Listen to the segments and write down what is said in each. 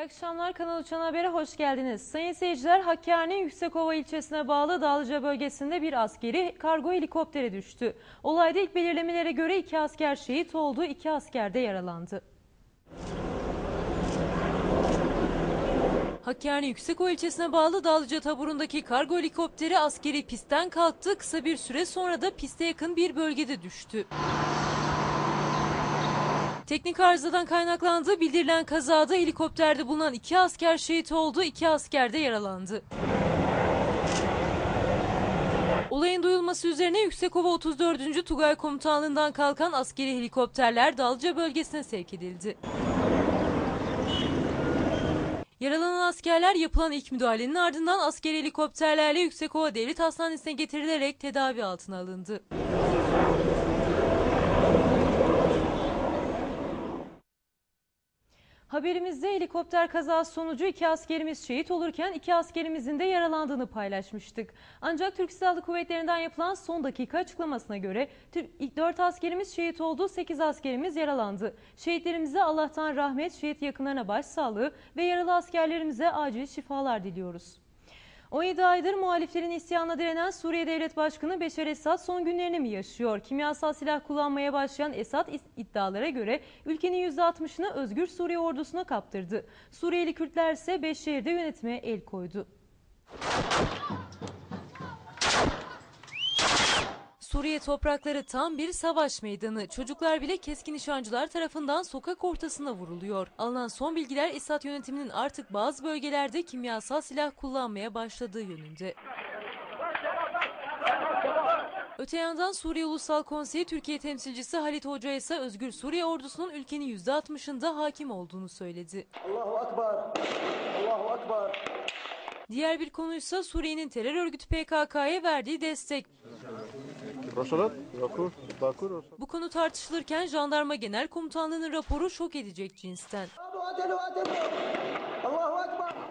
İyi akşamlar Kanal Uçan Haber'e hoş geldiniz. Sayın seyirciler Hakkari'nin Yüksekova ilçesine bağlı Dağlıca bölgesinde bir askeri kargo helikopteri düştü. Olayda ilk belirlemelere göre iki asker şehit oldu, iki asker de yaralandı. Hakkari Yüksekova ilçesine bağlı Dağlıca taburundaki kargo helikopteri askeri pistten kalktı. Kısa bir süre sonra da piste yakın bir bölgede düştü. Teknik arızadan kaynaklandığı bildirilen kazada helikopterde bulunan iki asker şehit oldu, iki asker de yaralandı. Olayın duyulması üzerine Yüksekova 34. Tugay Komutanlığı'ndan kalkan askeri helikopterler Dalca bölgesine sevk edildi. Yaralanan askerler yapılan ilk müdahalenin ardından askeri helikopterlerle Yüksekova Devlet Hastanesi'ne getirilerek tedavi altına alındı. Haberimizde helikopter kazası sonucu iki askerimiz şehit olurken iki askerimizin de yaralandığını paylaşmıştık. Ancak Türk Silahlı Kuvvetleri'nden yapılan son dakika açıklamasına göre 4 askerimiz şehit oldu, 8 askerimiz yaralandı. Şehitlerimize Allah'tan rahmet, şehit yakınlarına başsağlığı ve yaralı askerlerimize acil şifalar diliyoruz. 17 aydır muhaliflerin isyanına direnen Suriye Devlet Başkanı Beşar Esad son günlerini mi yaşıyor? Kimyasal silah kullanmaya başlayan Esad iddialara göre ülkenin %60'ını özgür Suriye ordusuna kaptırdı. Suriyeli Kürtler ise 5 şehirde yönetmeye el koydu. Suriye toprakları tam bir savaş meydanı. Çocuklar bile keskin nişancılar tarafından sokak ortasında vuruluyor. Alınan son bilgiler Esad yönetiminin artık bazı bölgelerde kimyasal silah kullanmaya başladığı yönünde. Öte yandan Suriye Ulusal Konseyi Türkiye temsilcisi Halit Hoca ise Özgür Suriye ordusunun ülkenin %60'ında hakim olduğunu söyledi. Allahu Ekber. Allahu Ekber. Diğer bir konuysa Suriye'nin terör örgütü PKK'ya verdiği destek. Bu konu tartışılırken Jandarma Genel Komutanlığı'nın raporu şok edecek cinsten.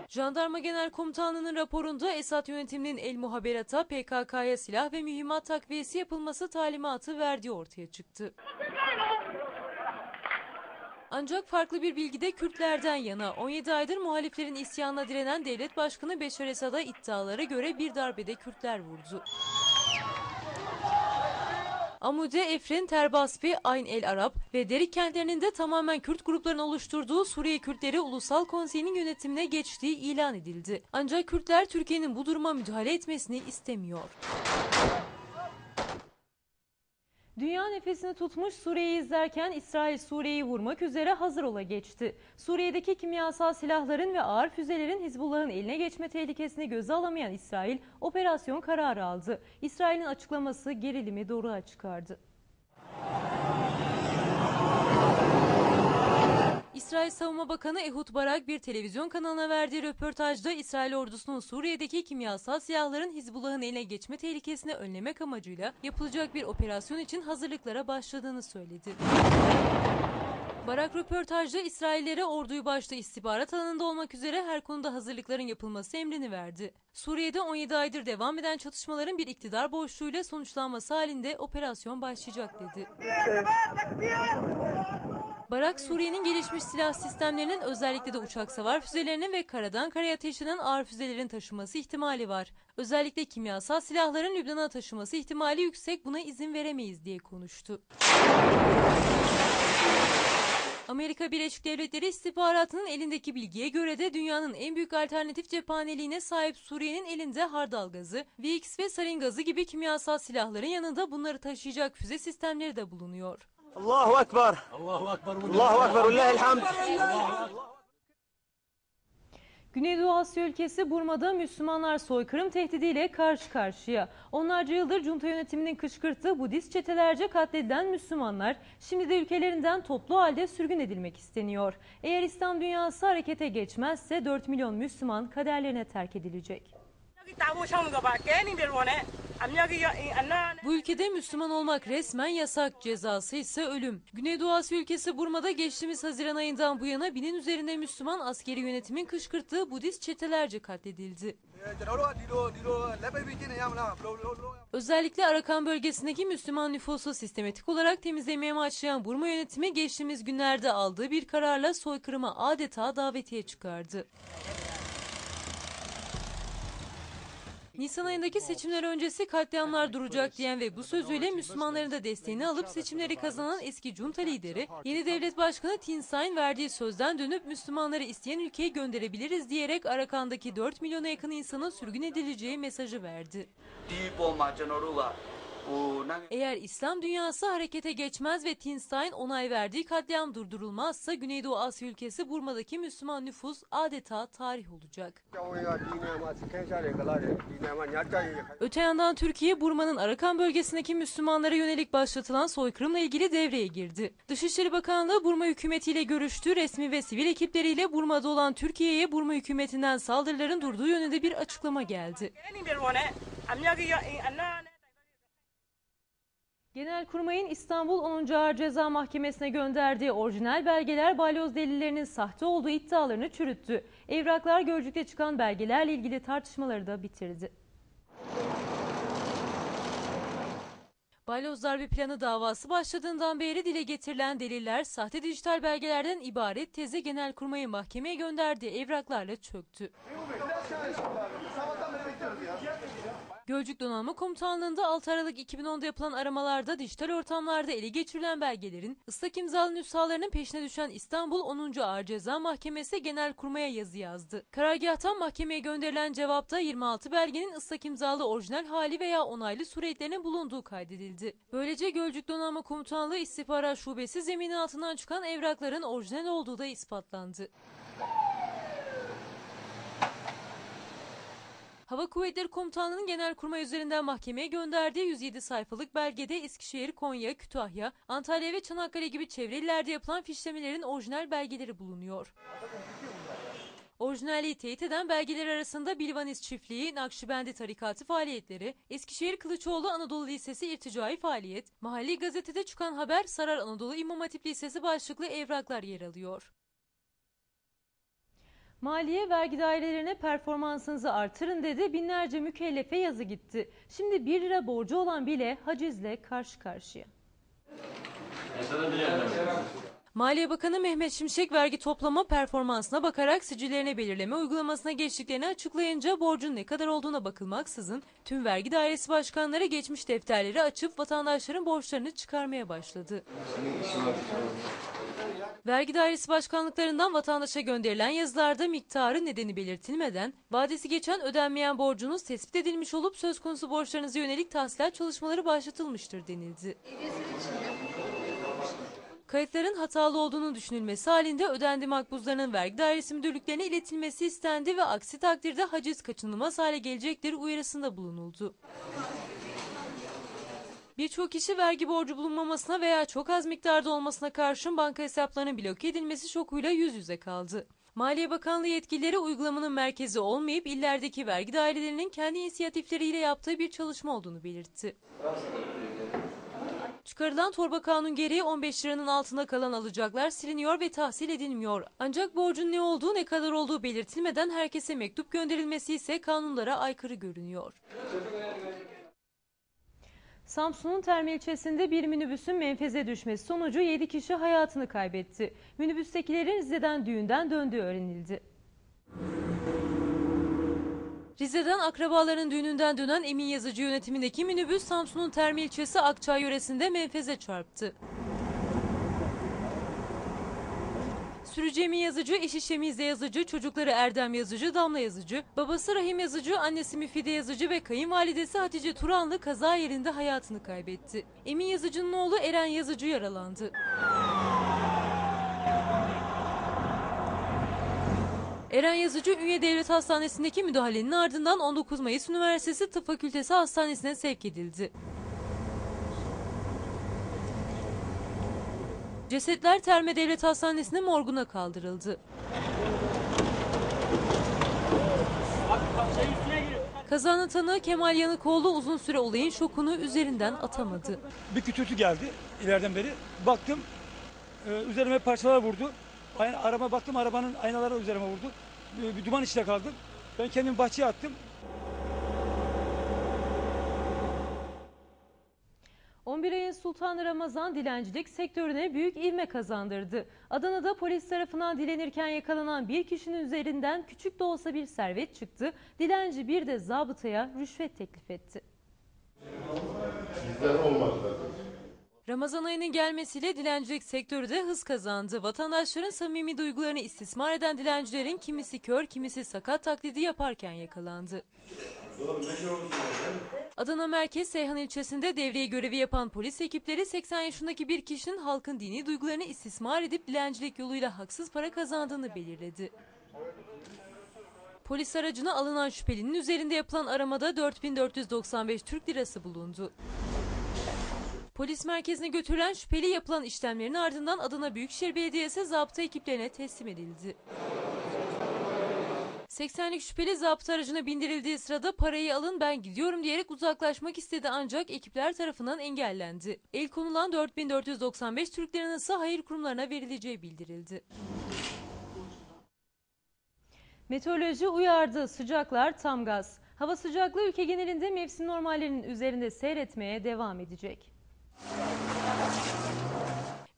Jandarma Genel Komutanlığı'nın raporunda Esad yönetiminin El Muhaberat'a PKK'ya silah ve mühimmat takviyesi yapılması talimatı verdiği ortaya çıktı. Ancak farklı bir bilgi de Kürtlerden yana 17 aydır muhaliflerin isyanına direnen devlet başkanı Beşar Esad'a iddialara göre bir darbede Kürtler vurdu. Amude, Efrin, Terbaspi, Ayn el Arap ve Derik kentlerinin de tamamen Kürt gruplarının oluşturduğu Suriye Kürtleri Ulusal Konseyi'nin yönetimine geçtiği ilan edildi. Ancak Kürtler Türkiye'nin bu duruma müdahale etmesini istemiyor. Nefesini tutmuş Suriye'yi izlerken İsrail Suriye'yi vurmak üzere hazır ola geçti. Suriye'deki kimyasal silahların ve ağır füzelerin Hizbullah'ın eline geçme tehlikesini göze alamayan İsrail operasyon kararı aldı. İsrail'in açıklaması gerilimi doğruğa çıkardı. İsrail Savunma Bakanı Ehud Barak bir televizyon kanalına verdiği röportajda İsrail ordusunun Suriye'deki kimyasal silahların Hizbullah'ın eline geçme tehlikesini önlemek amacıyla yapılacak bir operasyon için hazırlıklara başladığını söyledi. Barak röportajda İsraillere orduyu başta istihbarat alanında olmak üzere her konuda hazırlıkların yapılması emrini verdi. Suriye'de 17 aydır devam eden çatışmaların bir iktidar boşluğuyla sonuçlanması halinde operasyon başlayacak dedi. Barak, Suriye'nin gelişmiş silah sistemlerinin özellikle de uçak savar füzelerinin ve karadan karaya taşınan ağır füzelerin taşıması ihtimali var. Özellikle kimyasal silahların Lübnan'a taşıması ihtimali yüksek buna izin veremeyiz diye konuştu. Amerika Birleşik Devletleri istihbaratının elindeki bilgiye göre de dünyanın en büyük alternatif cephaneliğine sahip Suriye'nin elinde hardal gazı, VX ve sarin gazı gibi kimyasal silahların yanında bunları taşıyacak füze sistemleri de bulunuyor. Allahu Ekber. Allahu Ekber. Allahu Ekber. Lillahi'l hamd. Güneydoğu Asya ülkesi Burma'da Müslümanlar soykırım tehdidiyle karşı karşıya. Onlarca yıldır junta yönetiminin kışkırttığı Budist çetelerce katledilen Müslümanlar şimdi de ülkelerinden toplu halde sürgün edilmek isteniyor. Eğer İslam dünyası harekete geçmezse 4 milyon Müslüman kaderlerine terk edilecek. Bu ülkede Müslüman olmak resmen yasak, cezası ise ölüm. Güneydoğu Asya ülkesi Burma'da geçtiğimiz Haziran ayından bu yana binin üzerinde Müslüman askeri yönetimin kışkırttığı Budist çetelerce katledildi. Özellikle Arakan bölgesindeki Müslüman nüfusu sistematik olarak temizlemeye başlayan Burma yönetimi geçtiğimiz günlerde aldığı bir kararla soykırıma adeta davetiye çıkardı. Nisan ayındaki seçimler öncesi katliamlar duracak diyen ve bu sözüyle Müslümanların da desteğini alıp seçimleri kazanan eski junta lideri, yeni devlet başkanı Tin Sain verdiği sözden dönüp Müslümanları isteyen ülkeye gönderebiliriz diyerek Arakan'daki 4 milyona yakın insanın sürgün edileceği mesajı verdi. Eğer İslam dünyası harekete geçmez ve Tinstein onay verdiği katliam durdurulmazsa Güneydoğu Asya ülkesi Burma'daki Müslüman nüfus adeta tarih olacak. Öte yandan Türkiye Burma'nın Arakan bölgesindeki Müslümanlara yönelik başlatılan soykırımla ilgili devreye girdi. Dışişleri Bakanlığı Burma hükümetiyle görüştü. Resmi ve sivil ekipleriyle Burma'da olan Türkiye'ye Burma hükümetinden saldırıların durduğu yönünde bir açıklama geldi. Genelkurmay'ın İstanbul 10. Ağır Ceza Mahkemesi'ne gönderdiği orijinal belgeler balyoz delillerinin sahte olduğu iddialarını çürüttü. Evraklar Gölcük'te çıkan belgelerle ilgili tartışmaları da bitirdi. Balyoz darbe planı davası başladığından beri dile getirilen deliller sahte dijital belgelerden ibaret teze Genelkurmay'ın mahkemeye gönderdiği evraklarla çöktü. Gölcük Donanma Komutanlığı'nda 6 Aralık 2010'da yapılan aramalarda dijital ortamlarda ele geçirilen belgelerin ıslak imzalı nüshalarının peşine düşen İstanbul 10. Ağır Ceza Mahkemesi Genelkurmay'a yazı yazdı. Karargâhtan mahkemeye gönderilen cevapta 26 belgenin ıslak imzalı orijinal hali veya onaylı suretlerinin bulunduğu kaydedildi. Böylece Gölcük Donanma Komutanlığı İstihbarat Şubesi zeminin altından çıkan evrakların orijinal olduğu da ispatlandı. Hava Kuvvetleri Komutanlığı'nın Genelkurmay üzerinden mahkemeye gönderdiği 107 sayfalık belgede Eskişehir, Konya, Kütahya, Antalya ve Çanakkale gibi çevre illerde yapılan fişlemelerin orijinal belgeleri bulunuyor. Orijinalliği teyit eden belgeler arasında Bilvanis Çiftliği, Nakşibendi Tarikatı faaliyetleri, Eskişehir Kılıçoğlu Anadolu Lisesi irticai faaliyet, mahalli gazetede çıkan haber Sarar Anadolu İmam Hatip Lisesi başlıklı evraklar yer alıyor. Maliye vergi dairelerine performansınızı artırın dedi. Binlerce mükellefe yazı gitti. Şimdi 1 lira borcu olan bile hacizle karşı karşıya. Maliye Bakanı Mehmet Şimşek vergi toplama performansına bakarak sicillerine belirleme uygulamasına geçtiklerini açıklayınca borcun ne kadar olduğuna bakılmaksızın tüm vergi dairesi başkanları geçmiş defterleri açıp vatandaşların borçlarını çıkarmaya başladı. Vergi dairesi başkanlıklarından vatandaşa gönderilen yazılarda miktarı nedeni belirtilmeden vadesi geçen ödenmeyen borcunuz tespit edilmiş olup söz konusu borçlarınıza yönelik tahsilat çalışmaları başlatılmıştır denildi. Kayıtların hatalı olduğunu düşünülmesi halinde ödendi makbuzlarının vergi dairesi müdürlüklerine iletilmesi istendi ve aksi takdirde haciz kaçınılmaz hale gelecektir uyarısında bulunuldu. Birçok kişi vergi borcu bulunmamasına veya çok az miktarda olmasına karşın banka hesaplarının bloke edilmesi şokuyla yüz yüze kaldı. Maliye Bakanlığı yetkilileri uygulamanın merkezi olmayıp illerdeki vergi dairelerinin kendi inisiyatifleriyle yaptığı bir çalışma olduğunu belirtti. Çıkarılan torba kanun gereği 15 liranın altında kalan alacaklar siliniyor ve tahsil edilmiyor. Ancak borcun ne olduğu ne kadar olduğu belirtilmeden herkese mektup gönderilmesi ise kanunlara aykırı görünüyor. Samsun'un Terme ilçesinde bir minibüsün menfeze düşmesi sonucu 7 kişi hayatını kaybetti. Minibüstekilerin Rize'den düğünden döndüğü öğrenildi. Rize'den akrabaların düğününden dönen Emin Yazıcı yönetimindeki minibüs Samsun'un Terme ilçesi Akçay yöresinde menfeze çarptı. Sürücü Emin Yazıcı, eşi Şemize Yazıcı, çocukları Erdem Yazıcı, Damla Yazıcı, babası Rahim Yazıcı, annesi Müfide Yazıcı ve kayınvalidesi Hatice Turanlı kaza yerinde hayatını kaybetti. Emin Yazıcı'nın oğlu Eren Yazıcı yaralandı. Eren Yazıcı Ünye Devlet Hastanesi'ndeki müdahalenin ardından 19 Mayıs Üniversitesi Tıp Fakültesi Hastanesi'ne sevk edildi. Cesetler Terme Devlet Hastanesi'nin morguna kaldırıldı. Kazanın tanığı Kemal Yanıkoğlu uzun süre olayın şokunu üzerinden atamadı. Bir kütürtü geldi ileriden beri. Baktım e, üzerime parçalar vurdu. Ayna, araba baktım arabanın aynaları üzerime vurdu. Bir, bir duman içinde kaldım. Ben kendimi bahçeye attım. 11 ayın Sultanı Ramazan dilencilik sektörüne büyük ivme kazandırdı. Adana'da polis tarafından dilenirken yakalanan bir kişinin üzerinden küçük de olsa bir servet çıktı. Dilenci bir de zabıtaya rüşvet teklif etti. Ramazan ayının gelmesiyle dilencilik sektörü de hız kazandı. Vatandaşların samimi duygularını istismar eden dilencilerin kimisi kör, kimisi sakat taklidi yaparken yakalandı. Adana Merkez Seyhan ilçesinde devreye görevi yapan polis ekipleri 80 yaşındaki bir kişinin halkın dini duygularını istismar edip dilencilik yoluyla haksız para kazandığını belirledi. Polis aracına alınan şüphelinin üzerinde yapılan aramada 4495 Türk lirası bulundu. Polis merkezine götürülen şüpheli yapılan işlemlerin ardından Adana Büyükşehir Belediyesi zabıta ekiplerine teslim edildi. 80'lik şüpheli zabıta aracına bindirildiği sırada parayı alın ben gidiyorum diyerek uzaklaşmak istedi ancak ekipler tarafından engellendi. El konulan 4495 Türk liranası hayır kurumlarına verileceği bildirildi. Meteoroloji uyardı. Sıcaklar tam gaz. Hava sıcaklığı ülke genelinde mevsim normallerinin üzerinde seyretmeye devam edecek.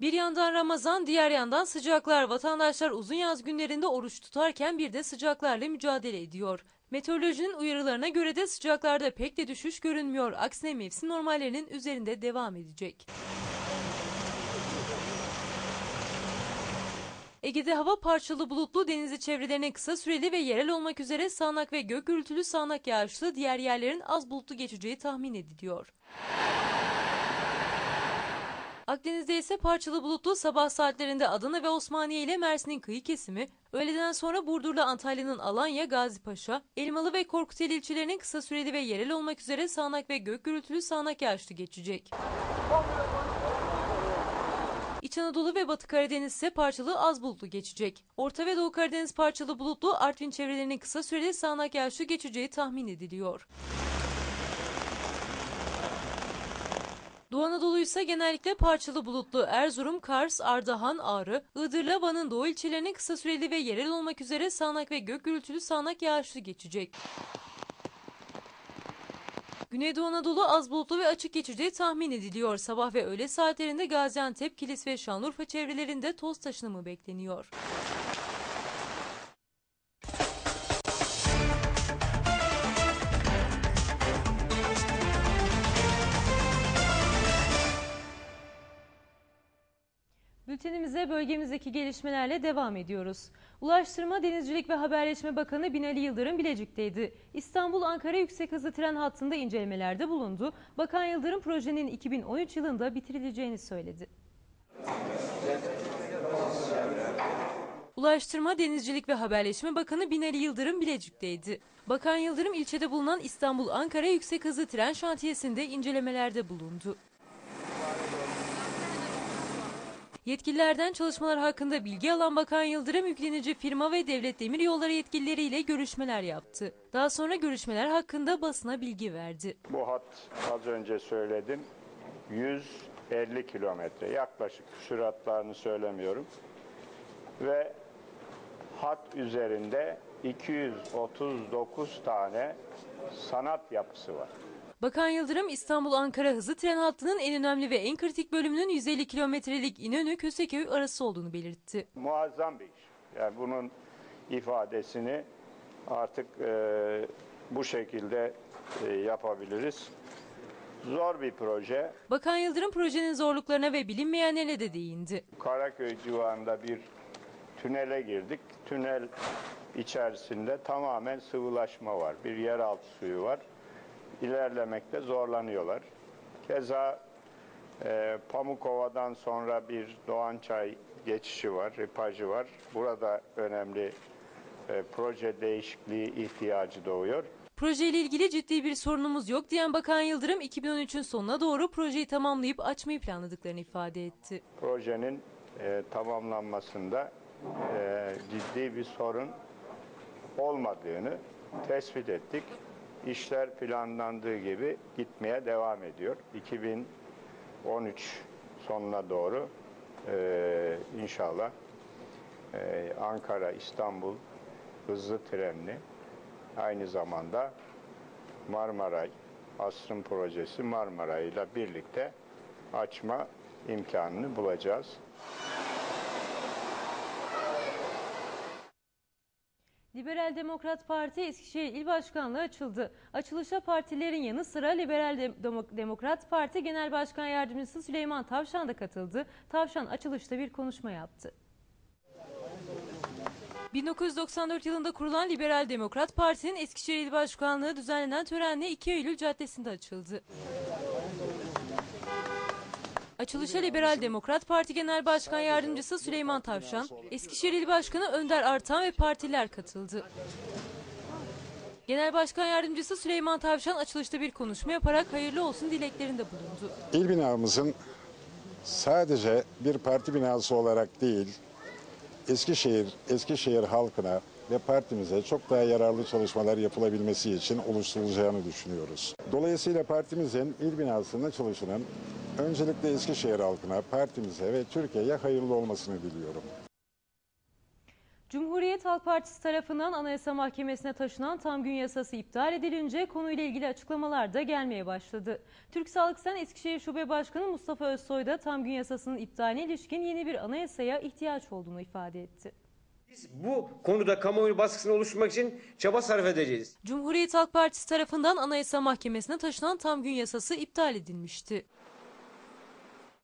Bir yandan Ramazan, diğer yandan sıcaklar. Vatandaşlar uzun yaz günlerinde oruç tutarken bir de sıcaklarla mücadele ediyor. Meteorolojinin uyarılarına göre de sıcaklarda pek de düşüş görünmüyor. Aksine mevsim normallerinin üzerinde devam edecek. Ege'de hava parçalı bulutlu, denizi çevrelerine kısa süreli ve yerel olmak üzere sağanak ve gök gürültülü sağanak yağışlı, diğer yerlerin az bulutlu geçeceği tahmin ediliyor. Akdeniz'de ise parçalı bulutlu sabah saatlerinde Adana ve Osmaniye ile Mersin'in kıyı kesimi, öğleden sonra Burdur'la Antalya'nın Alanya, Gazipaşa, Elmalı ve Korkuteli ilçelerinin kısa süreli ve yerel olmak üzere sağanak ve gök gürültülü sağanak yağışlı geçecek. İç Anadolu ve Batı Karadeniz ise parçalı az bulutlu geçecek. Orta ve Doğu Karadeniz parçalı bulutlu, Artvin çevrelerinin kısa süreli sağanak yağışlı geçeceği tahmin ediliyor. Doğu Anadolu ise genellikle parçalı bulutlu Erzurum, Kars, Ardahan, Ağrı, Iğdır'la Van'ın doğu ilçelerinin kısa süreli ve yerel olmak üzere sağanak ve gök gürültülü sağanak yağışlı geçecek. Güneydoğu Anadolu az bulutlu ve açık geçeceği tahmin ediliyor. Sabah ve öğle saatlerinde Gaziantep, Kilis ve Şanlıurfa çevrelerinde toz taşınımı bekleniyor. Bültenimize bölgemizdeki gelişmelerle devam ediyoruz. Ulaştırma, Denizcilik ve Haberleşme Bakanı Binali Yıldırım Bilecik'teydi. İstanbul-Ankara yüksek hızlı tren hattında incelemelerde bulundu. Bakan Yıldırım projenin 2013 yılında bitirileceğini söyledi. Ulaştırma, Denizcilik ve Haberleşme Bakanı Binali Yıldırım Bilecik'teydi. Bakan Yıldırım ilçede bulunan İstanbul-Ankara yüksek hızlı tren şantiyesinde incelemelerde bulundu. Yetkililerden çalışmalar hakkında bilgi alan Bakan Yıldırım yüklenici firma ve devlet demir yolları yetkilileriyle görüşmeler yaptı. Daha sonra görüşmeler hakkında basına bilgi verdi. Bu hat az önce söyledim 150 kilometre yaklaşık süratlarını söylemiyorum ve hat üzerinde 239 tane sanat yapısı var. Bakan Yıldırım İstanbul-Ankara hızlı tren hattının en önemli ve en kritik bölümünün 150 kilometrelik İnönü-Köseköy arası olduğunu belirtti. Muazzam bir iş. Yani bunun ifadesini artık e, bu şekilde e, yapabiliriz. Zor bir proje. Bakan Yıldırım projenin zorluklarına ve bilinmeyenlerine de değindi. Karaköy civarında bir tünele girdik. Tünel içerisinde tamamen sıvılaşma var. Bir yeraltı suyu var. İlerlemekte zorlanıyorlar. Keza e, Pamukova'dan sonra bir Doğançay geçişi var, ripajı var. Burada önemli e, proje değişikliği ihtiyacı doğuyor. Projeyle ilgili ciddi bir sorunumuz yok diyen Bakan Yıldırım 2013'ün sonuna doğru projeyi tamamlayıp açmayı planladıklarını ifade etti. Projenin e, tamamlanmasında e, ciddi bir sorun olmadığını tespit ettik. İşler planlandığı gibi gitmeye devam ediyor. 2013 sonuna doğru e, inşallah e, Ankara İstanbul hızlı trenli aynı zamanda Marmaray Asrın projesi Marmaray ile birlikte açma imkanını bulacağız. Liberal Demokrat Parti Eskişehir İl Başkanlığı açıldı. Açılışa partilerin yanı sıra Liberal Dem- Demokrat Parti Genel Başkan Yardımcısı Süleyman Tavşan da katıldı. Tavşan açılışta bir konuşma yaptı. 1994 yılında kurulan Liberal Demokrat Parti'nin Eskişehir İl Başkanlığı düzenlenen törenle 2 Eylül Caddesi'nde açıldı. Açılışa Liberal Demokrat Parti Genel Başkan Yardımcısı Süleyman Tavşan, Eskişehir İl Başkanı Önder Artan ve partiler katıldı. Genel Başkan Yardımcısı Süleyman Tavşan açılışta bir konuşma yaparak hayırlı olsun dileklerinde bulundu. İl binamızın sadece bir parti binası olarak değil, Eskişehir, Eskişehir halkına ve partimize çok daha yararlı çalışmalar yapılabilmesi için oluşturulacağını düşünüyoruz. Dolayısıyla partimizin il binasının açılışının öncelikle Eskişehir halkına, partimize ve Türkiye'ye hayırlı olmasını diliyorum. Cumhuriyet Halk Partisi tarafından Anayasa Mahkemesi'ne taşınan tam gün yasası iptal edilince konuyla ilgili açıklamalar da gelmeye başladı. Türk Sağlık Sen Eskişehir Şube Başkanı Mustafa Özsoy da tam gün yasasının iptaline ilişkin yeni bir anayasaya ihtiyaç olduğunu ifade etti. Biz bu konuda kamuoyu baskısını oluşturmak için çaba sarf edeceğiz. Cumhuriyet Halk Partisi tarafından Anayasa Mahkemesi'ne taşınan tam gün yasası iptal edilmişti.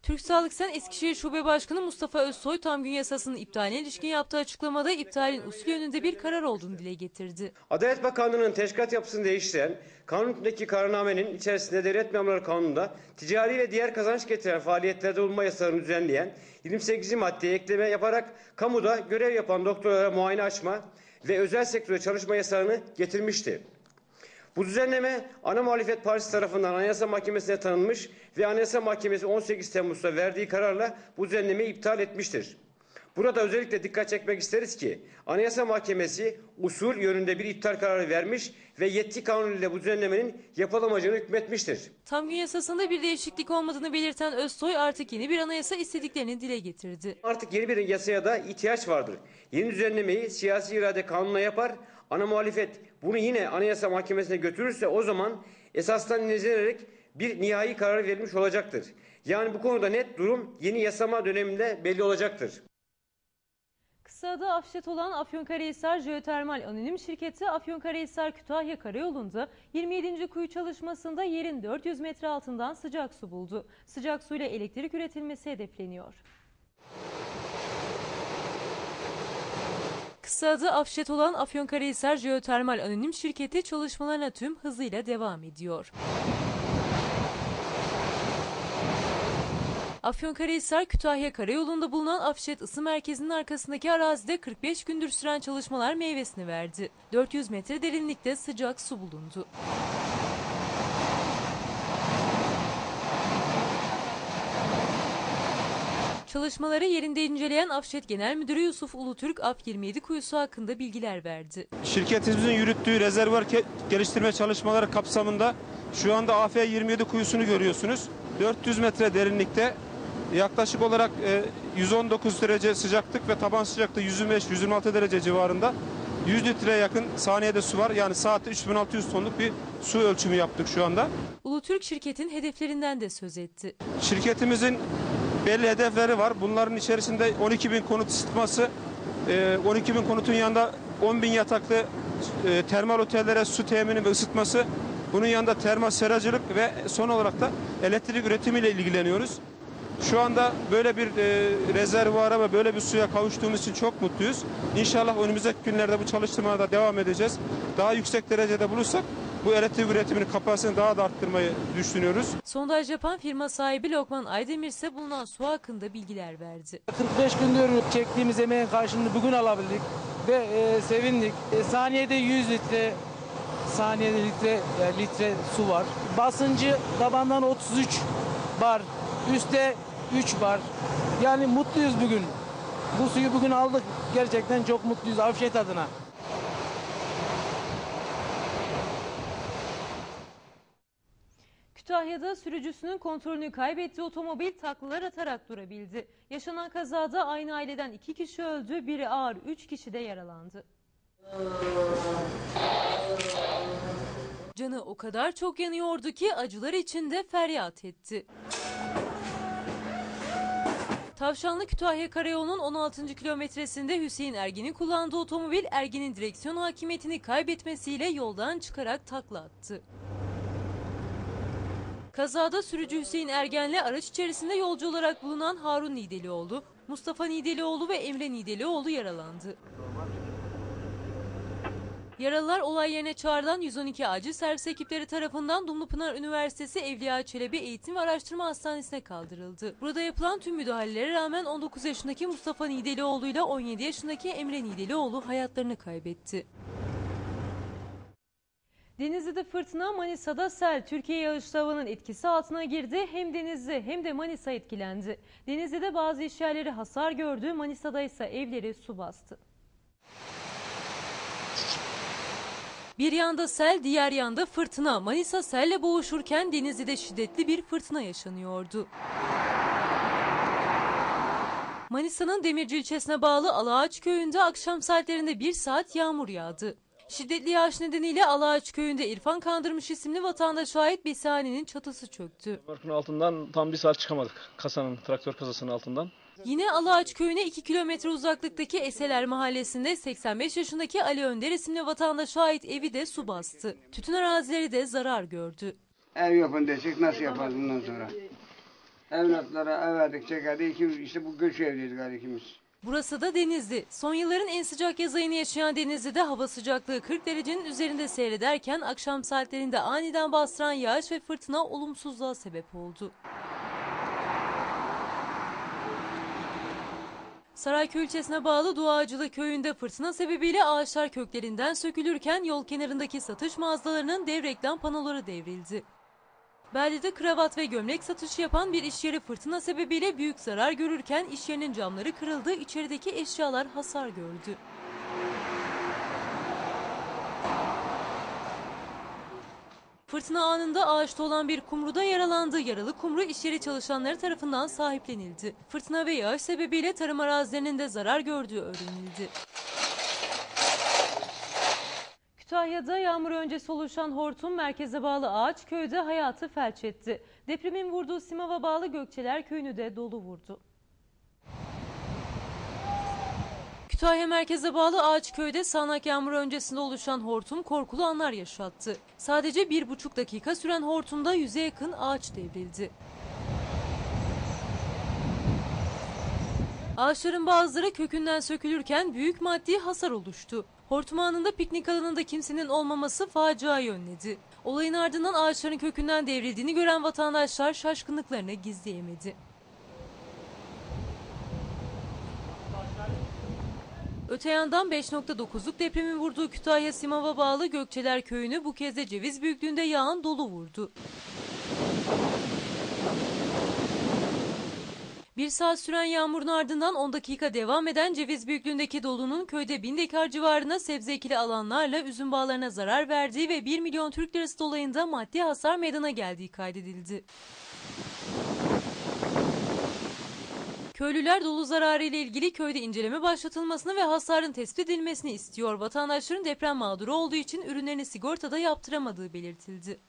Türk Sağlık Sen Eskişehir Şube Başkanı Mustafa Özsoy tam gün yasasının iptaline ilişkin yaptığı açıklamada iptalin usul yönünde bir karar olduğunu dile getirdi. Adalet Bakanlığı'nın teşkilat yapısını değiştiren, kanun hükmündeki kararnamenin içerisinde devlet memurları kanununda ticari ve diğer kazanç getiren faaliyetlerde bulunma yasalarını düzenleyen 28. maddeye ekleme yaparak kamuda görev yapan doktorlara muayene açma ve özel sektörde çalışma yasağını getirmişti. Bu düzenleme ana muhalefet partisi tarafından Anayasa Mahkemesi'ne tanınmış ve Anayasa Mahkemesi 18 Temmuz'da verdiği kararla bu düzenlemeyi iptal etmiştir. Burada özellikle dikkat çekmek isteriz ki Anayasa Mahkemesi usul yönünde bir iptal kararı vermiş ve yetki kanunuyla bu düzenlemenin yapılamayacağını hükmetmiştir. Tam gün yasasında bir değişiklik olmadığını belirten Özsoy artık yeni bir anayasa istediklerini dile getirdi. Artık yeni bir yasaya da ihtiyaç vardır. Yeni düzenlemeyi siyasi irade kanununa yapar. Ana muhalefet bunu yine Anayasa Mahkemesi'ne götürürse o zaman esastan izlenerek bir nihai karar verilmiş olacaktır. Yani bu konuda net durum yeni yasama döneminde belli olacaktır. Kısa adı Afşet olan Afyonkarahisar Jeotermal Anonim Şirketi Afyonkarahisar Kütahya Karayolu'nda 27. kuyu çalışmasında yerin 400 metre altından sıcak su buldu. Sıcak suyla elektrik üretilmesi hedefleniyor. Kısa adı Afşet olan Afyonkarahisar Jeotermal Anonim Şirketi çalışmalarına tüm hızıyla devam ediyor. Afyonkarahisar Kütahya Karayolu'nda bulunan Afşet Isı Merkezi'nin arkasındaki arazide 45 gündür süren çalışmalar meyvesini verdi. 400 metre derinlikte sıcak su bulundu. Çalışmaları yerinde inceleyen Afşet Genel Müdürü Yusuf Ulutürk AP27 kuyusu hakkında bilgiler verdi. Şirketimizin yürüttüğü rezervuar geliştirme çalışmaları kapsamında şu anda AF27 kuyusunu görüyorsunuz. 400 metre derinlikte yaklaşık olarak e, 119 derece sıcaklık ve taban sıcaklığı 125-126 derece civarında 100 litreye yakın saniyede su var. Yani saatte 3600 tonluk bir su ölçümü yaptık şu anda. Ulutürk şirketin hedeflerinden de söz etti. Şirketimizin belli hedefleri var. Bunların içerisinde 12 bin konut ısıtması, e, 12 bin konutun yanında 10 bin yataklı e, termal otellere su temini ve ısıtması. Bunun yanında termal seracılık ve son olarak da elektrik üretimiyle ilgileniyoruz. Şu anda böyle bir e, rezervuara ve böyle bir suya kavuştuğumuz için çok mutluyuz. İnşallah önümüzdeki günlerde bu çalışmalarda devam edeceğiz. Daha yüksek derecede bulursak bu elektrik üretiminin kapasitesini daha da arttırmayı düşünüyoruz. Sondaj yapan firma sahibi Lokman Aydemir ise bulunan su hakkında bilgiler verdi. 45 gündür çektiğimiz emeğin karşılığını bugün alabildik ve e, sevindik. E, saniyede 100 litre saniyede litre e, litre su var. Basıncı tabandan 33 bar, üstte 3 bar. Yani mutluyuz bugün. Bu suyu bugün aldık. Gerçekten çok mutluyuz Avşet adına. Kütahya'da sürücüsünün kontrolünü kaybettiği otomobil taklalar atarak durabildi. Yaşanan kazada aynı aileden iki kişi öldü, biri ağır, üç kişi de yaralandı. Canı o kadar çok yanıyordu ki acılar içinde feryat etti. Tavşanlı Kütahya Karayolu'nun 16. kilometresinde Hüseyin Ergin'in kullandığı otomobil Ergin'in direksiyon hakimiyetini kaybetmesiyle yoldan çıkarak takla attı. Kazada sürücü Hüseyin Ergen'le araç içerisinde yolcu olarak bulunan Harun Nidelioğlu, Mustafa Nidelioğlu ve Emre Nidelioğlu yaralandı. Yaralılar olay yerine çağrılan 112 acil servis ekipleri tarafından Dumlupınar Üniversitesi Evliya Çelebi Eğitim ve Araştırma Hastanesi'ne kaldırıldı. Burada yapılan tüm müdahalelere rağmen 19 yaşındaki Mustafa Nidelioğlu ile 17 yaşındaki Emre Nidelioğlu hayatlarını kaybetti. Denizli'de fırtına, Manisa'da sel. Türkiye yağışlı havanın etkisi altına girdi. Hem Denizli hem de Manisa etkilendi. Denizli'de bazı işyerleri hasar gördü. Manisa'da ise evleri su bastı. Bir yanda sel, diğer yanda fırtına. Manisa selle boğuşurken Denizli'de şiddetli bir fırtına yaşanıyordu. Manisa'nın Demirci ilçesine bağlı Alağaç köyünde akşam saatlerinde bir saat yağmur yağdı. Şiddetli yağış nedeniyle Alağaç köyünde İrfan Kandırmış isimli vatandaşa ait besihanenin çatısı çöktü. Parkın altından tam bir saat çıkamadık. Kasanın, traktör kasasının altından. Yine Alağaç köyüne 2 kilometre uzaklıktaki Eseler mahallesinde 85 yaşındaki Ali Önder isimli vatandaşa ait evi de su bastı. Tütün arazileri de zarar gördü. Ev yapın desek nasıl yaparız bundan sonra? Evlatlara ev verdik çekerdi. İki, işte bu göç evliyiz galiba ikimiz. Burası da Denizli. Son yılların en sıcak yaz ayını yaşayan Denizli'de hava sıcaklığı 40 derecenin üzerinde seyrederken akşam saatlerinde aniden bastıran yağış ve fırtına olumsuzluğa sebep oldu. Sarayköy ilçesine bağlı Duacılı köyünde fırtına sebebiyle ağaçlar köklerinden sökülürken yol kenarındaki satış mağazalarının dev reklam panoları devrildi. Beldede kravat ve gömlek satışı yapan bir iş yeri fırtına sebebiyle büyük zarar görürken iş yerinin camları kırıldı, içerideki eşyalar hasar gördü. Fırtına anında ağaçta olan bir kumruda yaralandı. Yaralı kumru iş yeri çalışanları tarafından sahiplenildi. Fırtına ve yağış sebebiyle tarım arazilerinin de zarar gördüğü öğrenildi. Kütahya'da yağmur öncesi oluşan hortum merkeze bağlı ağaç köyde hayatı felç etti. Depremin vurduğu Simav'a bağlı Gökçeler köyünü de dolu vurdu. Kütahya merkeze bağlı Ağaçköy'de sağanak yağmur öncesinde oluşan hortum korkulu anlar yaşattı. Sadece bir buçuk dakika süren hortumda yüze yakın ağaç devrildi. Ağaçların bazıları kökünden sökülürken büyük maddi hasar oluştu. Hortum anında piknik alanında kimsenin olmaması faciayı önledi. Olayın ardından ağaçların kökünden devrildiğini gören vatandaşlar şaşkınlıklarını gizleyemedi. Öte yandan 5.9'luk depremin vurduğu Kütahya Simav'a bağlı Gökçeler köyünü bu kez de ceviz büyüklüğünde yağan dolu vurdu. Bir saat süren yağmurun ardından 10 dakika devam eden ceviz büyüklüğündeki dolunun köyde bin dekar civarına sebze ekili alanlarla üzüm bağlarına zarar verdiği ve 1 milyon Türk lirası dolayında maddi hasar meydana geldiği kaydedildi. Köylüler dolu zararı ile ilgili köyde inceleme başlatılmasını ve hasarın tespit edilmesini istiyor. Vatandaşların deprem mağduru olduğu için ürünlerini sigortada yaptıramadığı belirtildi.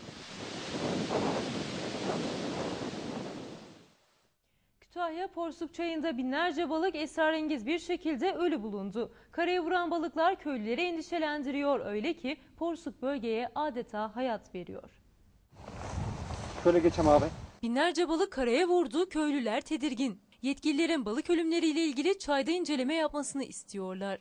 Kütahya Porsuk Çayı'nda binlerce balık esrarengiz bir şekilde ölü bulundu. Karaya vuran balıklar köylüleri endişelendiriyor. Öyle ki Porsuk bölgeye adeta hayat veriyor. Şöyle geçem abi. Binlerce balık karaya vurdu, köylüler tedirgin. Yetkililerin balık ölümleriyle ilgili çayda inceleme yapmasını istiyorlar.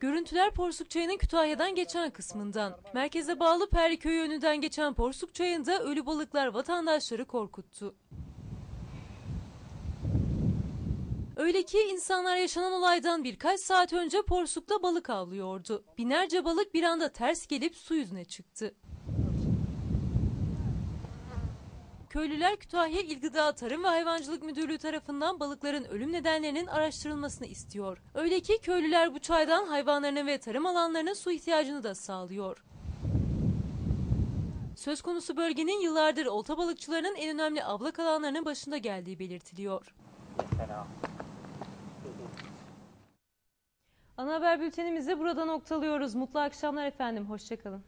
Görüntüler Porsuk Çayı'nın Kütahya'dan geçen kısmından. Merkeze bağlı Perliköy yönünden geçen Porsuk Çayı'nda ölü balıklar vatandaşları korkuttu. Öyle ki insanlar yaşanan olaydan birkaç saat önce Porsuk'ta balık avlıyordu. Binlerce balık bir anda ters gelip su yüzüne çıktı. Köylüler Kütahya İl Gıda Tarım ve Hayvancılık Müdürlüğü tarafından balıkların ölüm nedenlerinin araştırılmasını istiyor. Öyle ki köylüler bu çaydan hayvanlarına ve tarım alanlarına su ihtiyacını da sağlıyor. Söz konusu bölgenin yıllardır olta balıkçılarının en önemli avlak alanlarının başında geldiği belirtiliyor. Ana haber bültenimizi burada noktalıyoruz. Mutlu akşamlar efendim. Hoşçakalın.